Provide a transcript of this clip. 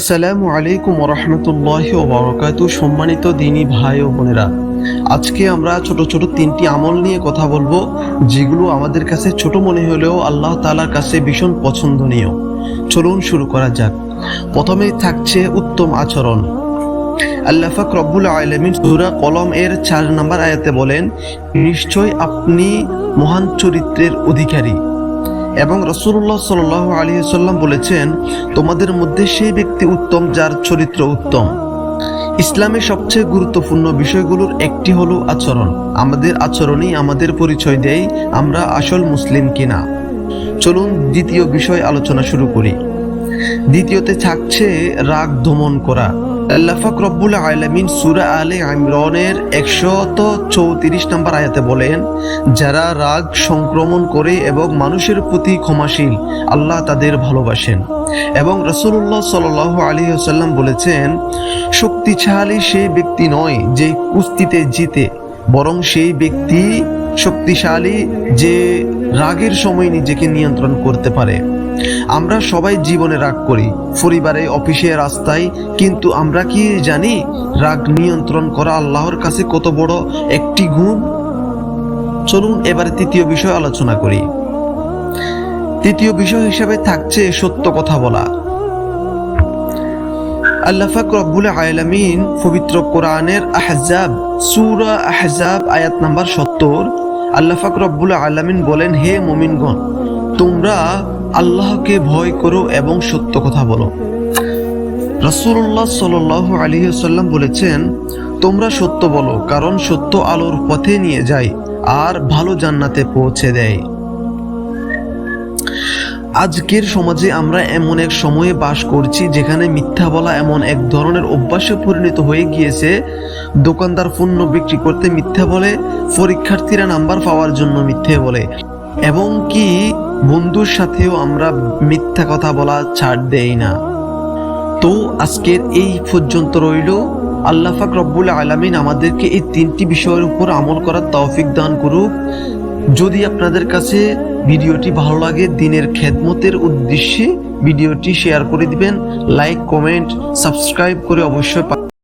আসসালামু আলাইকুম রহমতুল্লাহ ওবরকাত সম্মানিত দিনী ভাই ও বোনেরা। আজকে আমরা ছোট ছোট তিনটি আমল নিয়ে কথা বলব, যেগুলো আমাদের কাছে ছোট মনে হলেও আল্লাহ তাআলার কাছে ভীষণ পছন্দনীয়। চলুন শুরু করা যাক। প্রথমেই থাকছে উত্তম আচরণ। আল্লাহাক রব্বুল আলমিন সুরা কলম এর চার নম্বর আয়াতে বলেন, নিশ্চয় আপনি মহান চরিত্রের অধিকারী। এবং রসুল্লাহ সাল আলী সাল্লাম বলেছেন, তোমাদের মধ্যে সেই ব্যক্তি উত্তম যার চরিত্র উত্তম। ইসলামের সবচেয়ে গুরুত্বপূর্ণ বিষয়গুলোর একটি হলো আচরণ। আমাদের আচরণই আমাদের পরিচয় দেয়, আমরা আসল মুসলিম কিনা। চলুন দ্বিতীয় বিষয় আলোচনা শুরু করি। দ্বিতীয়তে থাকছে রাগ দমন করা। আল্লাহাক রব্বুল আলমিন সুরা আলে ইমরনের একশত চৌত্রিশ নম্বর আয়াতে বলেন, যারা রাগ সংক্রমণ করে এবং মানুষের প্রতি ক্ষমাশীল, আল্লাহ তাদের ভালোবাসেন। এবং রসুল্লাহ সাল আলী আসাল্লাম বলেছেন, শক্তিশালী সে ব্যক্তি নয় যে কুস্তিতে জিতে, বরং সেই ব্যক্তি শক্তিশালী যে রাগের সময় নিজেকে নিয়ন্ত্রণ করতে পারে। আমরা সবাই জীবনে রাগ করি। পরিবারে, অফিসে, রাস্তায়। কিন্তু আমরা কি জানি, রাগ নিয়ন্ত্রণ করা আল্লাহর কাছে কত বড় একটি গুণ? চলুন এবারে তৃতীয় বিষয় আলোচনা করি। তৃতীয় বিষয় হিসেবে থাকছে সত্য কথা বলা। আল্লাহাক রব্বুল আলামিন পবিত্র কোরআনের আহজাব, সুরা আহজাব, আয়াত নাম্বার সত্তর আল্লাহাক রব্বুল আলামিন বলেন, হে মুমিনগণ, তোমরা আল্লাহকে ভয় করো এবং সত্য কথা বলো। আলাইহি সাল্লাম বলেছেন, তোমরা সত্য বলো, কারণ সত্য আলোর পথে নিয়ে যায় আর ভালো জান্নাতে পৌঁছে দেয়। আজকের সমাজে আমরা এমন এক সময়ে বাস করছি যেখানে মিথ্যা বলা এমন এক ধরনের অভ্যাসে পরিণত হয়ে গিয়েছে। দোকানদার পণ্য বিক্রি করতে মিথ্যা বলে, পরীক্ষার্থীরা নাম্বার পাওয়ার জন্য মিথ্যে বলে। এবং কি বন্ধুর সাথেও আমরা মিথ্যা কথা বলা ছাড় দেই না। তো আজকের এই পর্যন্ত রইল। আল্লাহ পাক রব্বুল আলামিন আমাদেরকে এই তিনটি বিষয়ের উপর আমল করার তৌফিক দান করুক। যদি আপনাদের কাছে ভিডিওটি ভালো লাগে, দিনের খেদমতের উদ্দেশ্যে ভিডিওটি শেয়ার করে দিবেন। লাইক, কমেন্ট, সাবস্ক্রাইব করে অবশ্যই